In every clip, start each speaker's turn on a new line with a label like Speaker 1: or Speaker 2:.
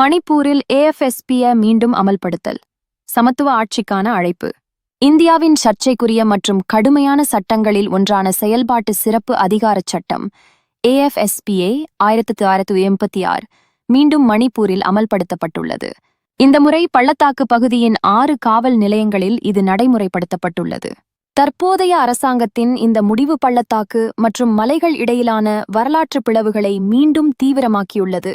Speaker 1: மணிப்பூரில் ஏஎஃப்எஸ்பிய மீண்டும் அமல்படுத்தல். சமத்துவ ஆட்சிக்கான அழைப்பு. இந்தியாவின் சர்ச்சைக்குரிய மற்றும் கடுமையான சட்டங்களில் ஒன்றான செயல்பாட்டு சிறப்பு அதிகாரச் சட்டம் ஏஎஃப்எஸ்பிஏ ஆயிரத்தி தொள்ளாயிரத்தி எண்பத்தி ஆறு மீண்டும் மணிப்பூரில் அமல்படுத்தப்பட்டுள்ளது. இந்த முறை பள்ளத்தாக்கு பகுதியின் ஆறு காவல் நிலையங்களில் இது நடைமுறைப்படுத்தப்பட்டுள்ளது. தற்போதைய அரசாங்கத்தின் இந்த முடிவு பள்ளத்தாக்கு மற்றும் மலைகள் இடையிலான வரலாற்று பிளவுகளை மீண்டும் தீவிரமாக்கியுள்ளது.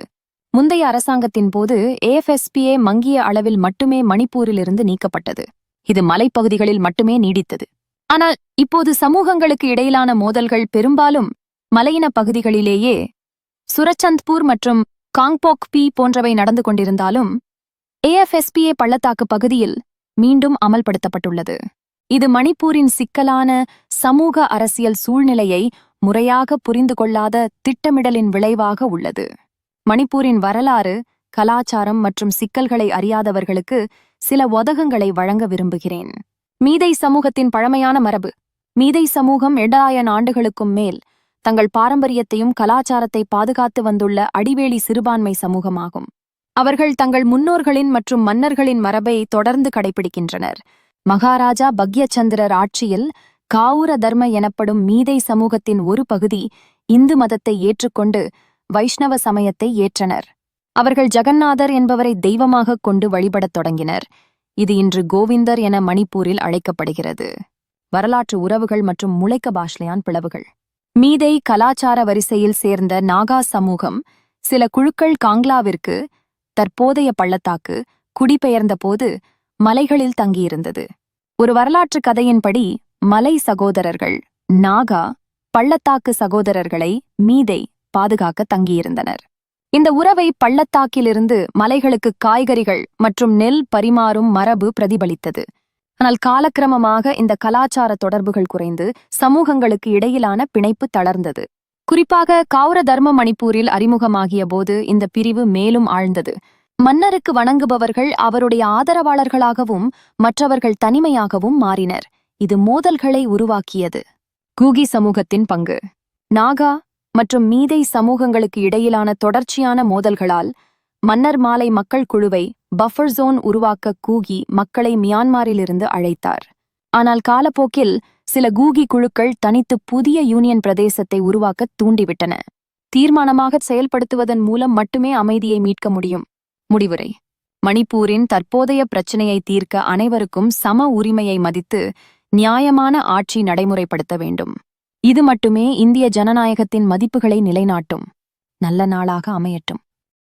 Speaker 1: முந்தைய அரசாங்கத்தின் போது ஏஎஃப்எஸ்பிஏ மங்கிய அளவில் மட்டுமே மணிப்பூரிலிருந்து நீக்கப்பட்டது. இது மலைப்பகுதிகளில் மட்டுமே நீடித்தது. ஆனால் இப்போது சமூகங்களுக்கு இடையிலான மோதல்கள் பெரும்பாலும் மலையின பகுதிகளிலேயே சுரச்சந்த்பூர் மற்றும் காங்போக் பி போன்றவை நடந்து கொண்டிருந்தாலும் ஏஎஃப்எஸ்பிஏ பள்ளத்தாக்கு பகுதியில் மீண்டும் அமல்படுத்தப்பட்டுள்ளது. இது மணிப்பூரின் சிக்கலான சமூக அரசியல் சூழ்நிலையை முறையாக புரிந்து கொள்ளாத திட்டமிடலின் விளைவாக உள்ளது. மணிப்பூரின் வரலாறு கலாச்சாரம் மற்றும் சிக்கல்களை அறியாதவர்களுக்கு சில ஒதகங்களை வழங்க விரும்புகிறேன். மீதை சமூகத்தின் பழமையான மரபு. மீதை சமூகம் எட்டாயிரம் ஆண்டுகளுக்கும் மேல் தங்கள் பாரம்பரியத்தையும் கலாச்சாரத்தை பாதுகாத்து வந்துள்ள அடிவேளி சிறுபான்மை சமூகமாகும். அவர்கள் தங்கள் முன்னோர்களின் மற்றும் மன்னர்களின் மரபை தொடர்ந்து கடைபிடிக்கின்றனர் மகாராஜா பக்யச்சந்திரர் ஆட்சியில் காவுர தர்ம எனப்படும் மீதை சமூகத்தின் ஒரு பகுதி இந்து மதத்தை ஏற்றுக்கொண்டு வைஷ்ணவ சமயத்தை ஏற்றனர். அவர்கள் ஜெகந்நாதர் என்பவரை தெய்வமாகக் கொண்டு வழிபடத் தொடங்கினர். இது இன்று கோவிந்தர் என மணிப்பூரில் அழைக்கப்படுகிறது. வரலாற்று உறவுகள் மற்றும் முளைக்க பாஷ்லையான் பிளவுகள். மீதை கலாச்சார வரிசையில் சேர்ந்த நாகா சமூகம் சில குழுக்கள் காங்லாவிற்கு தற்போதைய பள்ளத்தாக்கு குடிபெயர்ந்தபோது மலைகளில் தங்கியிருந்தது. ஒரு வரலாற்று கதையின்படி மலை சகோதரர்கள் நாகா பள்ளத்தாக்கு சகோதரர்களை மீதை பாதுகாக்க தங்கியிருந்தனர். இந்த உறவை பள்ளத்தாக்கிலிருந்து மலைகளுக்கு காய்கறிகள் மற்றும் நெல் பரிமாறும் மரபு பிரதிபலித்தது. ஆனால் காலக்கிரமமாக இந்த கலாச்சார தொடர்புகள் குறைந்து சமூகங்களுக்கு இடையிலான பிணைப்பு தளர்ந்தது. குறிப்பாக கௌர தர்ம மணிப்பூரில் அறிமுகமாகிய போது இந்த பிரிவு மேலும் ஆழ்ந்தது. மன்னருக்கு வணங்குபவர்கள் அவருடைய ஆதரவாளர்களாகவும் மற்றவர்கள் தனிமையாகவும் மாறினர். இது மோதல்களை உருவாக்கியது. கூகி சமூகத்தின் பங்கு. நாகா மற்றும் மீதை சமூகங்களுக்கு இடையிலான தொடர்ச்சியான மோதல்களால் மன்னர் மாலை மக்கள் குழுவை பஃபர் ஜோன் உருவாக்க கூகி மக்களை மியான்மாரிலிருந்து அழைத்தார். ஆனால் காலப்போக்கில் சில கூகி குழுக்கள் தனித்து புதிய யூனியன் பிரதேசத்தை உருவாக்க தூண்டிவிட்டன. தீர்மானமாக செயல்படுத்துவதன் மூலம் மட்டுமே அமைதியை மீட்க முடியும். முடிவுரை. மணிப்பூரின் தற்போதைய பிரச்சினையை தீர்க்க அனைவருக்கும் சம உரிமையை மதித்து நியாயமான ஆட்சி நடைமுறைப்படுத்த வேண்டும். இது மட்டுமே இந்திய ஜனநாயகத்தின் மதிப்புகளை நிலைநாட்டும். நல்ல நாளாக அமையட்டும்.